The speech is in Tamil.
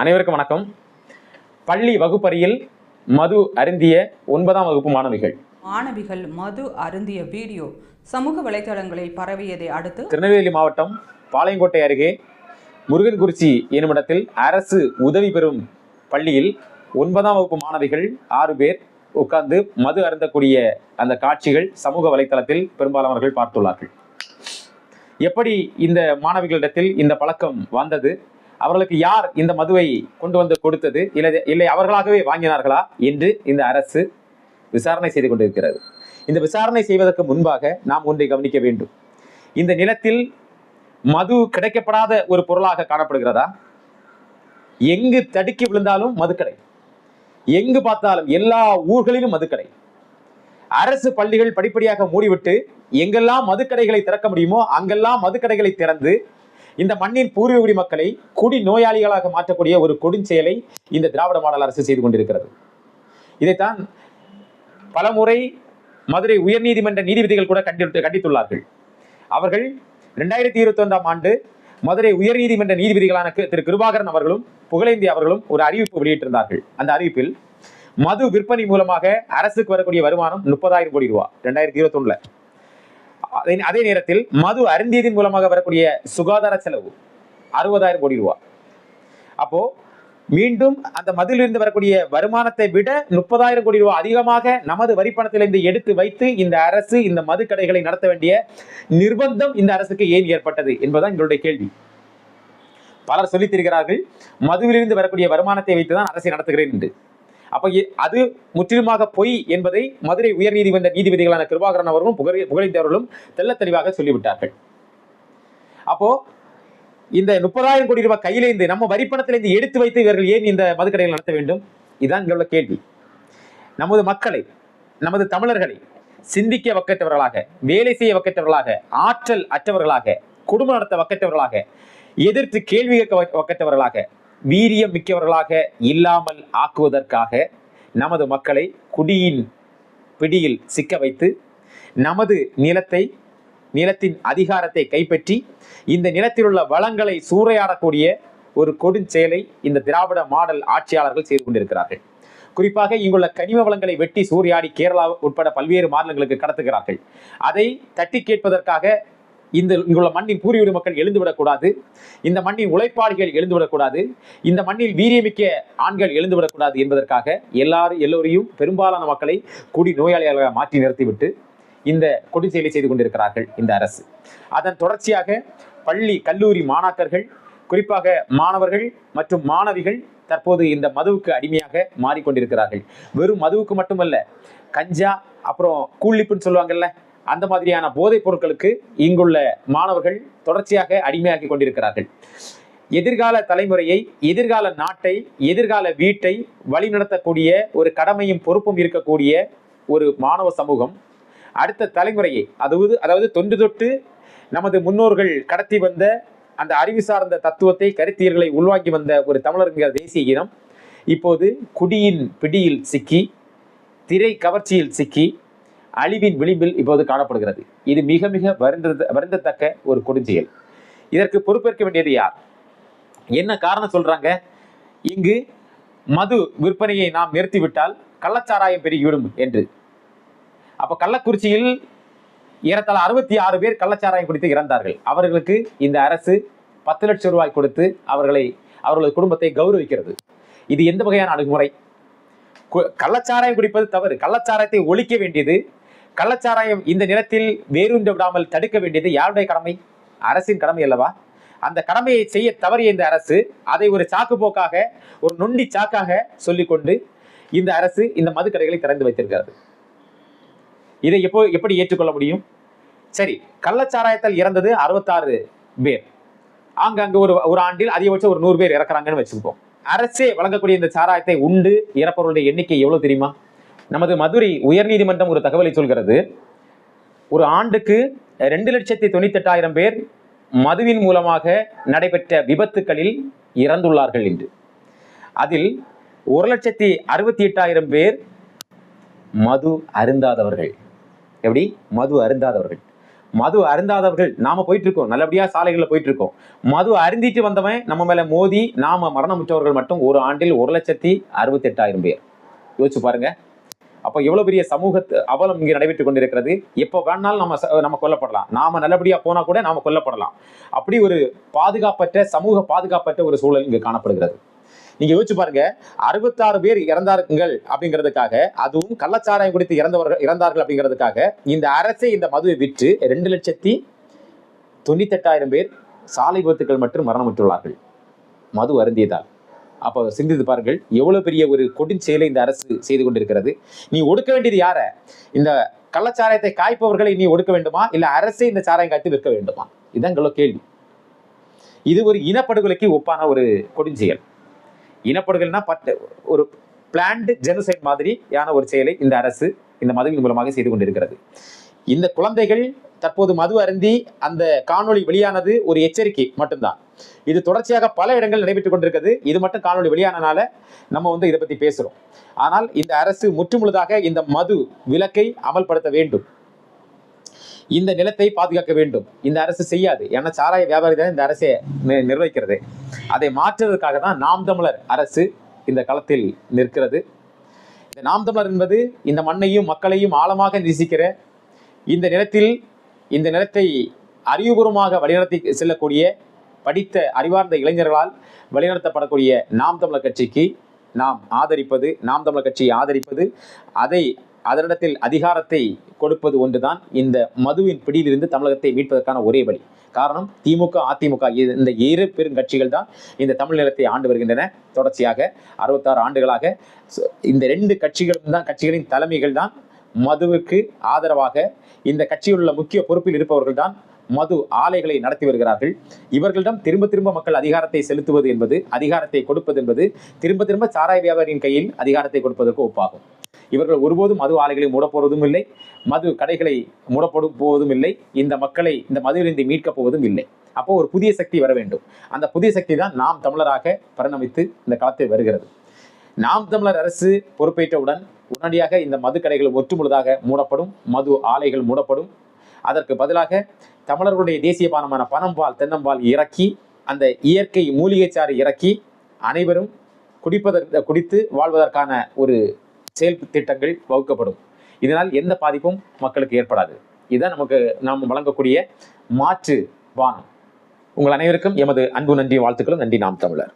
அனைவருக்கும் வணக்கம். பள்ளி வகுப்பறையில் மது அருந்திய ஒன்பதாம் வகுப்பு மாணவிகள். மாணவிகள் மது அருந்திய வீடியோ சமூக வலைதளங்களில் பரவியதை அடுத்து திருநெல்வேலி மாவட்டம் பாளையங்கோட்டை அருகே முருகன்குறிச்சி என்னுமிடத்தில் அரசு உதவி பெறும் பள்ளியில் ஒன்பதாம் வகுப்பு மாணவிகள் ஆறு பேர் உட்கார்ந்து மது அருந்தக்கூடிய அந்த காட்சிகள் சமூக வலைத்தளத்தில் பெரும்பாலானவர்கள் பார்த்துள்ளார்கள். எப்படி இந்த மாணவிகளிடத்தில் இந்த பழக்கம் வந்தது? அவர்களுக்கு யார் இந்த மதுவை கொண்டு வந்து கொடுத்தது? இல்லை இல்லை அவர்களாகவே வாங்கினார்களா? என்று இந்த அரசு விசாரணை செய்து கொண்டிருக்கிறது. இந்த விசாரணை செய்வதற்கு முன்பாக நாம் ஒன்றை கவனிக்க வேண்டும். இந்த நிலத்தில் மது கிடைக்கப்படாத ஒரு பொருளாக காணப்படுகிறதா? எங்கு தடுக்கி விழுந்தாலும் மதுக்கடை எங்கு பார்த்தாலும் எல்லா ஊர்களிலும் மதுக்கடை அரசு பள்ளிகள் படிப்படியாக மூடிவிட்டு எங்கெல்லாம் மதுக்கடைகளை திறக்க முடியுமோ அங்கெல்லாம் மதுக்கடைகளை திறந்து இந்த மண்ணின் பூர்வீகுடி மக்களை குடி நோயாளிகளாக மாற்றக்கூடிய ஒரு கொடுஞ்செயலை இந்த திராவிட மாடல் அரசு செய்து கொண்டிருக்கிறது. இதைத்தான் பலமுறை மதுரை உயர்நீதிமன்ற நீதிபதிகள் கூட கண்டித்து கண்டித்துள்ளார்கள். அவர்கள் ரெண்டாயிரத்தி இருபத்தி ஒன்றாம் ஆண்டு மதுரை உயர்நீதிமன்ற நீதிபதிகளான திரு கிருபாகரன் அவர்களும் புகழேந்தி அவர்களும் ஒரு அறிவிப்பு வெளியிட்டிருந்தார்கள். அந்த அறிவிப்பில் மது விற்பனை மூலமாக அரசுக்கு வரக்கூடிய வருமானம் முப்பதாயிரம் கோடி ரூபாய் ரெண்டாயிரத்தி இருபத்தி ஒண்ணுல அதே நேரத்தில் மது அருந்தியதின் மூலமாக வரக்கூடிய சுகாதார செலவு அறுபதாயிரம் கோடி ரூபாய் அப்போ மீண்டும் அந்த மதிலிருந்து வரக்கூடிய வருமானத்தை விட முப்பதாயிரம் கோடி ரூபாய் அதிகமாக நமது வரிப்பணத்திலிருந்து எடுத்து வைத்து இந்த அரசு இந்த மது கடைகளை நடத்த வேண்டிய நிர்பந்தம் இந்த அரசுக்கு ஏன் ஏற்பட்டது என்பதுதான் எங்களுடைய கேள்வி. பலர் சொல்லித்திருக்கிறார்கள் மதுவிலிருந்து வரக்கூடிய வருமானத்தை வைத்துதான் அரசை நடத்துகிறேன் என்று. அப்ப அது முற்றிலுமாக பொய் என்பதை மதுரை உயர்நீதிமன்ற நீதிபதிகளான கிருபாகரன் அவர்களும் புகழே புகழேந்தி அவர்களும் தெளிவாக சொல்லிவிட்டார்கள். அப்போ இந்த முப்பதாயிரம் கோடி ரூபாய் கையிலேந்து நம்ம வரிப்பணத்திலிருந்து எடுத்து வைத்து இவர்கள் ஏன் இந்த மதுக்கடைகள் நடத்த வேண்டும்? இதுதான் இங்குள்ள கேள்வி. நமது மக்களை நமது தமிழர்களை சிந்திக்க வக்கற்றவர்களாக வேலை செய்ய வக்கற்றவர்களாக ஆற்றல் அற்றவர்களாக குடும்பம் நடத்த வக்கற்றவர்களாக எதிர்த்து கேள்வி கேட்க வக்கற்றவர்களாக வீரியம் மிக்கவர்களாக இல்லாமல் ஆக்குவதற்காக நமது மக்களை குடியின் பிடியில் சிக்க வைத்து நமது நிலத்தை நிலத்தின் அதிகாரத்தை கைப்பற்றி இந்த நிலத்தில் உள்ள வளங்களை சூறையாடக்கூடிய ஒரு கொடுஞ்செயலை இந்த திராவிட மாடல் ஆட்சியாளர்கள் செய்து கொண்டிருக்கிறார்கள். குறிப்பாக இங்குள்ள கனிம வளங்களை வெட்டி சூறையாடி கேரளா உட்பட பல்வேறு மாநிலங்களுக்கு கடத்துகிறார்கள். அதை தட்டி கேட்பதற்காக இந்த இங்குள்ள மண்ணின் பூர்வீடு மக்கள் எழுந்துவிடக்கூடாது. இந்த மண்ணின் உழைப்பாளிகள் எழுந்துவிடக்கூடாது. இந்த மண்ணில் வீரியமிக்க ஆண்கள் எழுந்துவிடக்கூடாது என்பதற்காக எல்லாரும் எல்லோரையும் பெரும்பாலான மக்களை குடி நோயாளிகளாக மாற்றி நிறுத்திவிட்டு இந்த கொடுஞ்செயலை செய்து கொண்டிருக்கிறார்கள் இந்த அரசு. அதன் தொடர்ச்சியாக பள்ளி கல்லூரி மாணாக்கர்கள் குறிப்பாக மாணவர்கள் மற்றும் மாணவிகள் தற்போது இந்த மதுவுக்கு அடிமையாக மாறிக்கொண்டிருக்கிறார்கள். வெறும் மதுவுக்கு மட்டுமல்ல கஞ்சா அப்புறம் கூலிப்புன்னு சொல்லுவாங்கல்ல அந்த மாதிரியான போதைப் பொருட்களுக்கு இங்குள்ள மாணவர்கள் தொடர்ச்சியாக அடிமையாக்கி கொண்டிருக்கிறார்கள். எதிர்கால தலைமுறையை எதிர்கால நாட்டை எதிர்கால வீட்டை வழிநடத்தக்கூடிய ஒரு கடமையும் பொறுப்பும் இருக்கக்கூடிய ஒரு மாணவ சமூகம் அடுத்த தலைமுறையை அதாவது அதாவது தொன்று தொட்டு நமது முன்னோர்கள் கடத்தி வந்த அந்த அறிவு சார்ந்த தத்துவத்தை கருத்தியர்களை உள்வாங்கி வந்த ஒரு தமிழர் தேசிய இனம் இப்போது குடியின் பிடியில் சிக்கி திரை கவர்ச்சியில் சிக்கி அழிவின் விளிம்பில் இப்போது காணப்படுகிறது. இது மிக மிக வருந்த வருந்தத்தக்க ஒரு கொடுஞ்செயல். இதற்கு பொறுப்பேற்க வேண்டியது யார்? என்ன காரணம் சொல்றாங்க? இங்கு மது விற்பனையை நாம் நிறுத்திவிட்டால் கள்ளச்சாராயம் பெருகிவிடும் என்று. அப்ப கள்ளக்குறிச்சியில் ஏறத்தாழ அறுபத்தி ஆறு பேர் கள்ளச்சாராயம் குடித்து இறந்தார்கள். அவர்களுக்கு இந்த அரசு பத்து லட்சம் ரூபாய் கொடுத்து அவர்களை அவர்களது குடும்பத்தை கௌரவிக்கிறது. இது எந்த வகையான அணுகுமுறை? கு- கள்ளச்சாராயம் குடிப்பது தவறு. கள்ளச்சாராயத்தை ஒழிக்க வேண்டியது கள்ளச்சாராயம் இந்த நிலத்தில் வேரூன்ற விடாமல் தடுக்க வேண்டியது யாருடைய கடமை? அரசின் கடமை அல்லவா? அந்த கடமையை செய்ய தவறிய இந்த அரசு அதை ஒரு சாக்கு போக்காக ஒரு நொண்டி சாக்காக சொல்லிக்கொண்டு இந்த அரசு இந்த மதுக்கடைகளை திறந்து வைத்திருக்கிறது. இதை எப்போ எப்படி ஏற்றுக்கொள்ள முடியும்? சரி கள்ளச்சாராயத்தால் இறந்தது அறுபத்தாறு பேர். ஆங்காங்கு ஒரு ஒரு ஆண்டில் அதிகபட்சம் ஒரு நூறு பேர் இறக்குறாங்கன்னு வச்சுப்போம் அரசே வழங்கக்கூடிய இந்த சாராயத்தை உண்டு இறப்பவர்களுடைய எண்ணிக்கை எவ்வளவு தெரியுமா? நமது மதுரை உயர்நீதிமன்றம் ஒரு தகவலை சொல்கிறது. ஒரு ஆண்டுக்கு ரெண்டு லட்சத்தி தொண்ணூத்தெட்டாயிரம் பேர் மதுவின் மூலமாக நடைபெற்ற விபத்துக்களில் இறந்துள்ளார்கள் என்று. அதில் ஒரு லட்சத்தி அறுபத்தி எட்டாயிரம் பேர் மது அருந்தாதவர்கள். எப்படி? மது அருந்தாதவர்கள். மது அருந்தாதவர்கள் நாம போயிட்டு இருக்கோம் நல்லபடியா சாலைகளில் போயிட்டு இருக்கோம் மது அருந்திட்டு வந்தவன் நம்ம மேல மோதி நாம மரணமுற்றவர்கள் மட்டும் ஒரு ஆண்டில் ஒரு லட்சத்தி அறுபத்தெட்டாயிரம் பேர். யோசிச்சு பாருங்க. அப்போ எவ்வளவு பெரிய சமூக அவலம் இங்கே நடைபெற்று கொண்டிருக்கிறது? எப்போ வேணாலும் நம்ம ச- நம்ம கொல்லப்படலாம். நாம நல்லபடியா போனா கூட நாம கொல்லப்படலாம். அப்படி ஒரு பாதுகாப்பற்ற சமூக பாதுகாப்பற்ற ஒரு சூழல் இங்கு காணப்படுகிறது. நீங்க யோசிச்சு பாருங்க அறுபத்தாறு பேர் இறந்தார்கள் அப்படிங்கிறதுக்காக அதுவும் கள்ளச்சாராயம் குடித்து இறந்தவர்கள் இறந்தார்கள் அப்படிங்கிறதுக்காக இந்த அரசே இந்த மதுவை விற்று ரெண்டு லட்சத்தி தொண்ணூத்தெட்டாயிரம் பேர் சாலை விபத்துக்கள் மற்றும் மரணமுற்றுள்ளார்கள் மது அருந்தியதால். அப்போ சிந்தித்து பாருங்கள் எவ்வளோ பெரிய ஒரு கொடுஞ்செயலை இந்த அரசு செய்து கொண்டிருக்கிறது. நீ ஒடுக்க வேண்டியது யார? இந்த கள்ளச்சாராயத்தை காய்ப்பவர்களை நீ ஒடுக்க வேண்டுமா? இல்லை அரசே இந்த சாராயம் காய்த்து விற்க வேண்டுமா? இதுதான் கேள்வி. இது ஒரு இனப்படுகொலைக்கு ஒப்பான ஒரு கொடுஞ்செயல் இனப்படுகொலைனா பத்து ஒரு பிளான்டு ஜெனசைட் மாதிரியான ஒரு செயலை இந்த அரசு இந்த மதுவின் மூலமாக செய்து கொண்டிருக்கிறது. இந்த குழந்தைகள் தற்போது மது அருந்தி அந்த காணொளி வெளியானது ஒரு எச்சரிக்கை மட்டும்தான். இது தொடர்ச்சியாக பல இடங்கள் நடைபெற்றுக் கொண்டிருக்கிறது. இது மட்டும் காணொலி வெளியானனால நம்ம வந்து இதை பத்தி பேசுறோம். ஆனால் இந்த அரசு முற்றுமுழுதாக இந்த மது விலக்கை அமல்படுத்த வேண்டும். இந்த நிலத்தை பாதுகாக்க வேண்டும். இந்த அரசு செய்யாது. ஏன்னா சாராய வியாபாரி தான் இந்த அரசை நிர்வகிக்கிறது. அதை மாற்றுவதற்காக தான் நாம் தமிழர் அரசு இந்த களத்தில் நிற்கிறது. இந்த நாம் தமிழர் என்பது இந்த மண்ணையும் மக்களையும் ஆழமாக நேசிக்கிற இந்த நிலத்தில் இந்த நிலத்தை அறிவுபூர்வமாக வழிநடத்தி செல்லக்கூடிய படித்த அறிவார்ந்த இளைஞர்களால் வழிநடத்தப்படக்கூடிய நாம் தமிழர் கட்சிக்கு நாம் ஆதரிப்பது நாம் தமிழர் கட்சியை ஆதரிப்பது அதை அதனிடத்தில் அதிகாரத்தை கொடுப்பது ஒன்றுதான் இந்த மதுவின் பிடியிலிருந்து தமிழகத்தை மீட்பதற்கான ஒரே வழி. காரணம் திமுக அதிமுக இந்த இரு பெரும் கட்சிகள் தான் இந்த தமிழ் நிலத்தை ஆண்டு வருகின்றன. தொடர்ச்சியாக அறுபத்தாறு ஆண்டுகளாக இந்த ரெண்டு கட்சிகளும் தான் கட்சிகளின் தலைமைகள் தான் மதுவுக்கு ஆதரவாக இந்த கட்சியில் உள்ள முக்கிய பொறுப்பில் இருப்பவர்கள் தான் மது ஆலைகளை நடத்தி வருகிறார்கள். இவர்களிடம் திரும்ப திரும்ப மக்கள் அதிகாரத்தை செலுத்துவது என்பது அதிகாரத்தை கொடுப்பது என்பது திரும்ப திரும்ப சாராய வியாபாரியின் கையில் அதிகாரத்தை கொடுப்பதற்கு ஒப்பாகும். இவர்கள் ஒருபோதும் மது ஆலைகளை மூடப்போவதும் இல்லை மது கடைகளை மூடப்படும் போவதும் இல்லை இந்த மக்களை இந்த மதுவிலிருந்து மீட்கப் போவதும் இல்லை. அப்போ ஒரு புதிய சக்தி வர வேண்டும். அந்த புதிய சக்தி தான் நாம் தமிழராக பரிணமித்து இந்த களத்தில் வருகிறது. நாம் தமிழர் அரசு பொறுப்பேற்றவுடன் உடனடியாக இந்த மது கடைகள் ஒற்றுமுழுதாக மூடப்படும் மது ஆலைகள் மூடப்படும். அதற்கு பதிலாக தமிழர்களுடைய தேசிய பானமான பனம்பால் தென்னம்பால் இறக்கி அந்த இயற்கை மூலிகைச்சாறு இறக்கி அனைவரும் குடிப்பதற்கு குடித்து வாழ்வதற்கான ஒரு செயல் திட்டங்கள் வகுக்கப்படும். இதனால் எந்த பாதிப்பும் மக்களுக்கு ஏற்படாது. இதுதான் நமக்கு நாம் வழங்கக்கூடிய மாற்று பானம் உங்கள் அனைவருக்கும் எமது அன்பு நன்றி வாழ்த்துக்களும். நன்றி நாம் தமிழர்.